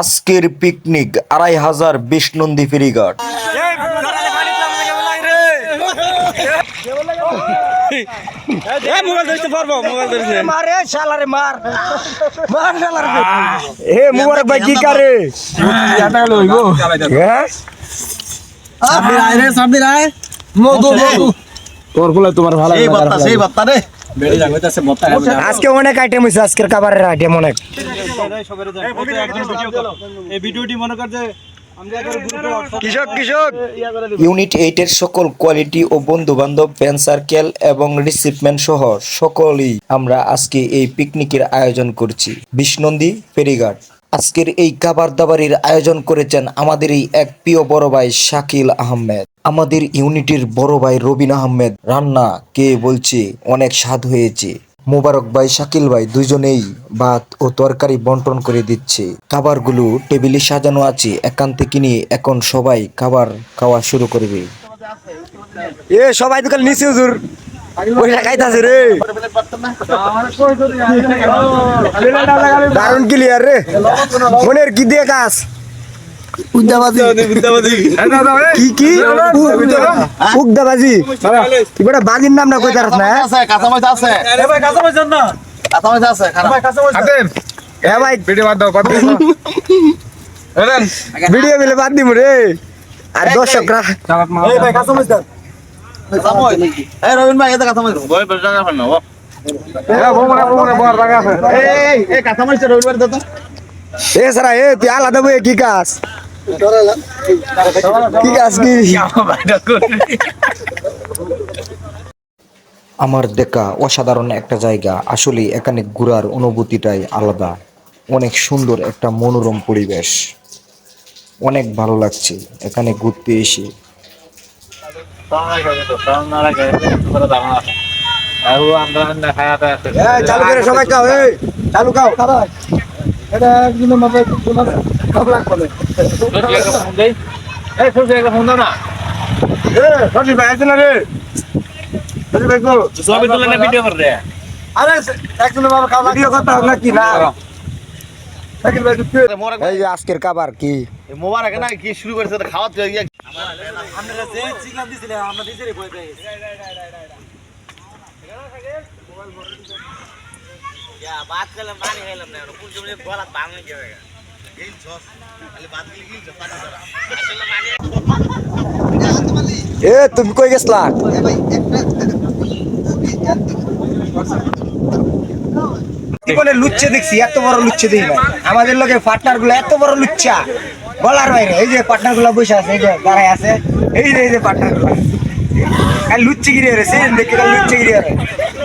আজকের পিকনিক আড়াই হাজার বিশ নন্দী ফেরিঘাট। মোবাইল ধরতে পারব মোবাইল ধরতে মারে শালারে মার। মার শালারে। এ মুবারক ভাই কি করে? সাবির আয় রে সাবির আয়। মধু মধু তোরগুলো তোমার ভালো এই বাত্তা সেই বাত্তা রে। আজকে অনেক আইটেম হয়েছে আজকের খাবারের আইটেম অনেক এই ভিডিওটি মনে কর যে আমরা একবার গ্রুপে কৃষক! কৃষক ইউনিট এইটের সকল কোয়ালিটি ও বন্ধু বান্ধব ফ্যান সার্কেল এবং রিসিপমেন্ট সহ সকলেই আমরা আজকে এই পিকনিকের আয়োজন করছি। বিষ্ণন্দী ফেরিঘাট। আজকের এই খাবার দাবারের আয়োজন করেছেন আমাদের এই এক প্রিয় বড় ভাই শাকিল আহমেদ। আমাদের ইউনিটের বড় ভাই রবিন আহমেদ, রান্না কে বলছে, অনেক স্বাদ হয়েছে। মোবারক ভাই, শাকিল ভাই দুজনেই ভাত ও তরকারি বন্টন করে দিচ্ছে। খাবারগুলো টেবিলে সাজানো আছে একান থেকে নিয়ে এখন সবাই খাবার খাওয়া শুরু করবে। এ, সবাই দোকান নিচে হুজুর। রে। দারুণ ক্লিয়ার রে। মনের কি দিয়ে কাজ? কি কি? উগদাবাজি কি বড় বাজির নাম না কই তারস না আছে কাঁচা মাছ আছে। এ ভাই কাঁচা মাছ না। কাঁচা মাছ আছে ভাই কাঁচা মাছ আছে এ ভাই। ভিডিও বাদ দাও বাদ ভিডিও মিলে বাদ দিমু রে। আর দর্শকরা। এই ভাই কাঁচা মাছ দাও কাঁচা মাছ এই রবিন ভাই এটা কাঁচা মাছ বই বই জায়গা ফেল না এই এই কাঁচা মাছ রবিন ভাই দাও এ সারা এ তুই আলাদা বই কি কাজ? আমার দেখা অসাধারণ একটা জায়গা, আসলে এখানে ঘোরার অনুভূতিটাই আলাদা। অনেক সুন্দর একটা মনোরম পরিবেশ। অনেক ভালো লাগছে এখানে ঘুরতে এসে। চালু করে, সবাই চালু খাও। এটা একদিন মাপে তোমার সব লাগবে এই সুজে একটা ফোন দাও না। এ সবজি ভাই আছে না রে? সবজি ভাই গো ছবি তুলে না ভিডিও করে আরে একদিন মাপে খাওয়া ভিডিও করতে হবে না। কি না। সাইকেল ভাই ঢুকতে এই যে আজকের খাবার কি? মোবারক না কি শুরু করেছে? তো খাওয়া তুই बात कर पानी खेलम ना कुछ जमले गलत भांग नहीं जाएगा এ তুমি কই গেছলা জীবনে লুচ্ছে দেখছি এত বড় লুচ্ছে দেখি নাই আমাদের লোকের পার্টনার গুলো এত বড় লুচ্চা বলার বাইরে এই যে পার্টনার গুলো বসে আছে এই যে দাঁড়ায় আছে এই যে এই যে পার্টনার গুলো আর লুচ্ছে গিরি রে সে দেখে কাল লুচ্ছে গিরি রে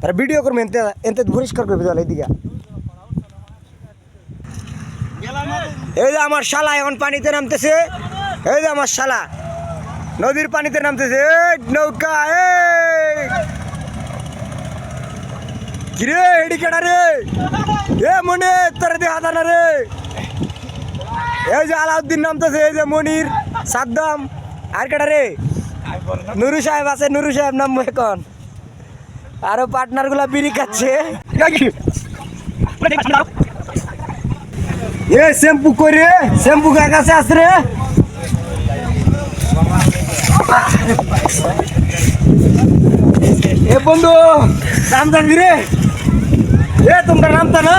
তার ভিডিও করবে এতে এনতে পরিষ্কার করবে তাহলে এদিকে এই যে আমার শালা এখন পানিতে নামতেছে। এই যে আমার শালা। নদীর পানিতে নামতেছে। নৌকা এই। কিরে এডি কেডা রে এ মনে তোর দিয়ে হাতানা রে এই যে আলাউদ্দিন নামতেছে এই যে মনির সাদ্দাম আর কেডা রে নুরু সাহেব আছে নুরু সাহেব নামবো এখন আরও পার্টনারগুলা বিড়ি খাচ্ছে এ শ্যাম্পু করে শ্যাম্পু কার কাছে আছে রে এ বন্ধু নাম জানবি রে এ তোমরা নামতা না?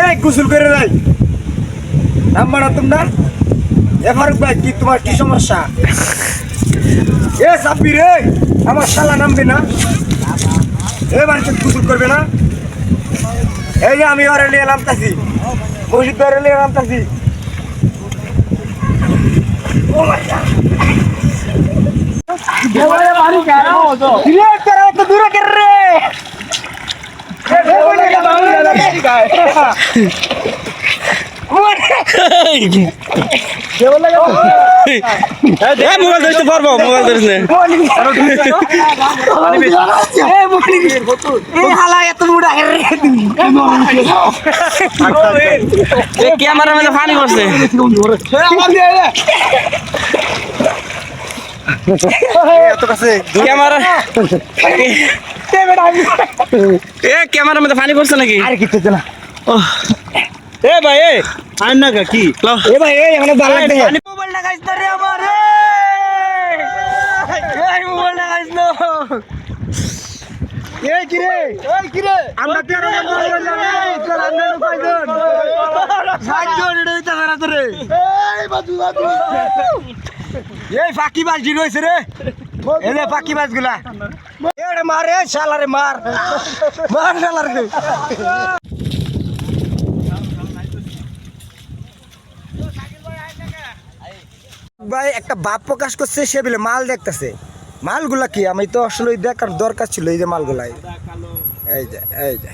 এ কুসুল করে রাই নাম্বার তোমরা? এ ফারুক ভাই কি তোমার কি সমস্যা? এ সাব্বি রে আমার শালা নামবে না। এ বাড়িতে কুসুল করবে না। এই যে আমি ওরে নিয়ে নামতাছি। মসজিদ ধরে নিয়ে নামতাছি। ও মাই গড। দূরে কে রে? মোবাইল পারব মোবাইল ধরিস না। ক্যামেরা মানে ফানি করছে। ক্যামেরা এ মধ্যে নাকি? আরে না? এ ভাই এ। না কি। এ ভাই এখানে লাগতে মোবাইল রে আমার এই মোবাইল লাগাইছ না এই কি রে? এই কি রে? আমরা তেরো জন মোবাইল লাগাই চল আমরা কয়জন সাতজন এটা দিতে পারা তোরে। এই বাজু বাজু এই ফাঁকি বাজ জিরো হয়েছে রে। এই রে ফাঁকি বাজগুলা এড়ে মারে শালারে মার। মার ভাই, একটা ভাব প্রকাশ করছে, সে বলে মাল দেখতেছে। মালগুলা কি? আমি তো আসলে দেখার দরকার ছিল, এই যে মালগুলা এই যে এই যে।